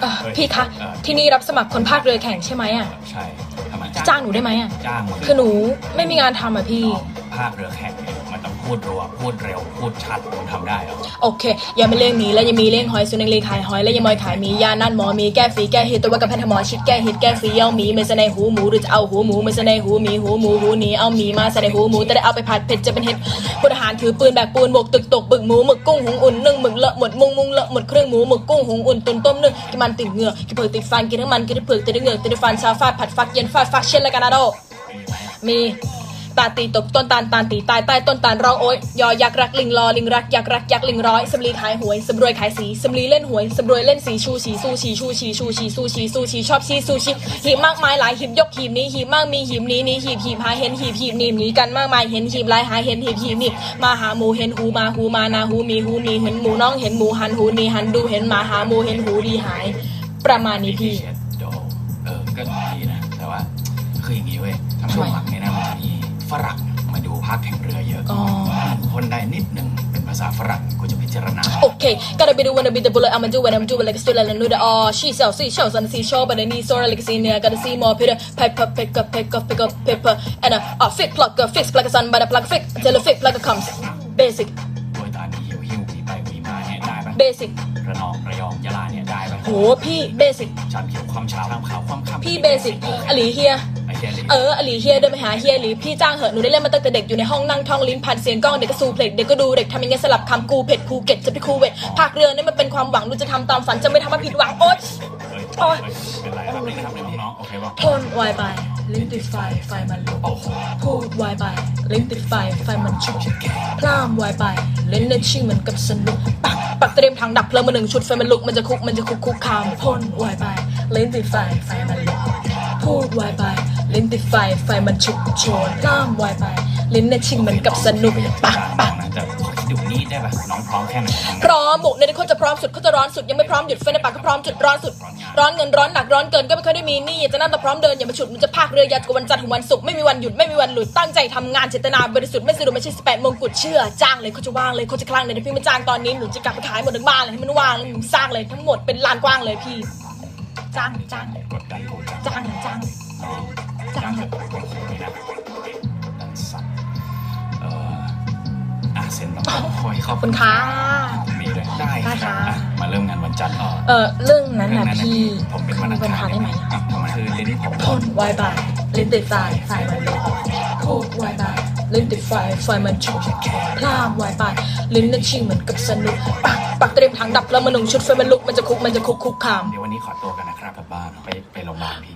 เอ่อเอ้ยพี่คะเออที่นี่รับสมัครคนภาคเรือแข่งใช่ไหมอะใช่ทำไมจ้างหนูได้ไหมอะจ้างมึงคือหนูไม่มีงานทำอะพี่ภาคเรือแข่งเนี่ยมันต้อง พูดรัวพูดเร็ว พูดชัดมึงทำได้เหรอโอเค ยังไม่เลี้ยงหมีแล้วยังมีเลี้ยงหอยสุนังเลขายหอยและยังมอยขายหมียานั่นหมอมีแก้ฝีแก้ฮิตตัวว่ากับแพทย์หมอชิดแก้ฮิตแก้ฝีเอาหมีไม่ใส่ในหูหมูหรือจะเอาหูหมูไม่ใส่ในหูหมีหูหมูหูหนีเอาหมีมาใส่ในหูหมูแต่ได้เอาไปผัดเผ็ดจะเป็นเห็ดพลทหารถือปืนแบกปูนบกตึกตกบึกหมูหมึกกุ้งหุงอุ่นนึ่งหมึกเลอะหมดมุงมุงเลอะหมดเครื่องหมูหมึกกุ้งหุงอุ่นตุนต้มนึ่งกินมันติดเหงื่อกินเผือกติดฟันกินทั้งมันกินเผือกติดเหงือติดฟันชาฟาดผัดฟักเย็นฟาดฟักเช่นละกันนะโดมี ตาตีตกต้นตาลตาลตีตายใต้ต้นตาลร้องโอ๊ยยอยักษ์รักลิงรอลิงรักยักษ์รักยักษ์ลิงร้อยสำลีขายหวยสำรวยขายสีสำลีเล่นหวยสำรวยเล่นสีชูชีสู้ชีชูชีชูชีสู้ชีสู้ชีชอบชีสู้ชีหีบมากมายหลายหีบยกหีบนี้หีบมากมีหีบนี้นี้หีบหีบหาเห็นหีบหีบนีบหนีกันมากมายเห็นหีบลายหาเห็นหีบหีบนีบมาหาหมูเห็นหูมาหูมานาหูมีหูมีเห็นหมูน้องเห็นหมูหันหูนี่หันดูเห็นมาหาหมูเห็นหูดีหาย ประมาณนี้พี่เดโดเออก็ดีนะแต่ว่าคืออย่างนี้เว้ยช่วงหลังเนี่ยนะมันมี ฝรั่งมาดูภาคแข่งเรือเยอะอ๋อ คนได้นิดหนึ่งเป็นภาษาฝรั่งกูจะพิจารณา Okay, gotta be the one to be the bullet. I'ma do it. I'm doing like a student. I know that all she sells, see shows on the seashore, but I need sort of like a scene there. Gotta see more Peter. Pipe up, pick up, pick up, pick up, paper. And a, a fit plug, a fix plug a sun, but a plug fix until a fit plug comes. Basic, โดยตอนนี้หิวหิววีไปวีมาเนี่ยได้ปะ basic. ระนองระยองยะลาเนี่ยได้ปะโหพี่ basic ชามเขียวความเช้าชามขาวความค่ำพี่ basic อลีเฮียไอ้ เหี้ยเลยเอออลีเฮียเดินไปหาเฮียหลีพี่จ้างเหอะหนูได้เล่นมาตั้งแต่เด็กอยู่ในห้องนั่งท่องลิ้นพันเสียงกล้องเด็กก็สูเพลกเด็กก็ดูเด็กทำยังไงสลับคำกูเผ็ดภูเก็ตจะไปคูเวตภาคเรือนี่มันเป็นความหวังหนูจะทำตามฝันจะไม่ทำให้ผิดหวังโอ๊ยเฮ้ยโอ๊ยเป็นไรครับนี่ครับน้องๆโอเคป่ะทนวายไปลิ้นติดไฟไฟมันลุกโอ้โหพูดวายไปลิ้นติดไฟไฟมันชุกพล่ามวายไปเล่นเล่นชิ่งเหมือนกับสนุกปักปักเตรียมทางดับเพลิงมาหนึ่งชุดไฟมันลุกมันจะคุกมันจะคุกคุกคามพ่นวายไปลิ้นติดไฟไฟมันลุกพูดวายไป ลิ้นติดไฟ ไฟมันชุกโชนพล่ามวายไป ลิ้นเล่นชิ่งเหมือนกับสนุกปักปักนะแต่ขอคิดดูนี่ได้ป่ะน้องพร้อมแค่ไหนน้องพร้อมบุกในเขาจะพร้อมสุดเขาจะร้อนสุดยังไม่พร้อมหยุดไฟในปากก็พร้อมจุดร้อนสุด ร้อนเงินร้อนหนักร้อนเกินก็ไม่เคยได้มีหนี่อยากจะนั่งแต่พร้อมเดินอย่ามาฉุดมันจะพากเรือยาวกว่าวันจันทร์ถึงวันศุกร์ไม่มีวันหยุดไม่มีวันหลุดตั้งใจทำงานเจตนาบริสุทธิ์ไม่สะดุดไม่ใช่สิบแปดมงกุฎเชื่อจ้างเลยเขาจะว่างเลยเขาจะคลั่งเลยเดี๋ยวพี่มาจ้างตอนนี้หนูจะกลับไปขายหมดทั้งบ้านเลยให้มันว่างเลยหนูสร้างเลยทั้งหมดเป็นลานกว้างเลยพี่จ้างจ้างกดดันกูจังจ้าง จ้างน้องจ้างจะโอ้โหนี่นะดันสัตว์เอ่ออะเซ็นแบบคอยขอบคุณค่ะมีเลยได้ได้ค่ะ อ่มาเริ่มงานวันจันทร์เออเออเรื่องนั้นน่ะเรื่องพี่ผมเป็นคุวันณอังเป็นคารทานได้ไหมอะทำไมคือเรนนี่ผมทนวายบายลิ้นติดไฟไฟมันลุกพูดวายบายลิ้นติดไฟไฟมันชุกพลามวายบายลิ้นนั่นชิ่งเหมือนกับสนุกปักปักเตรียมถังดับแล้วมาหนึ่งชุดไฟมันลุกมันจะคุกมันจะคุกคุกคามเดี๋ยววันนี้ขอตัวกันนะครับกลับบ้านไปไปโรงพยาบาลพี่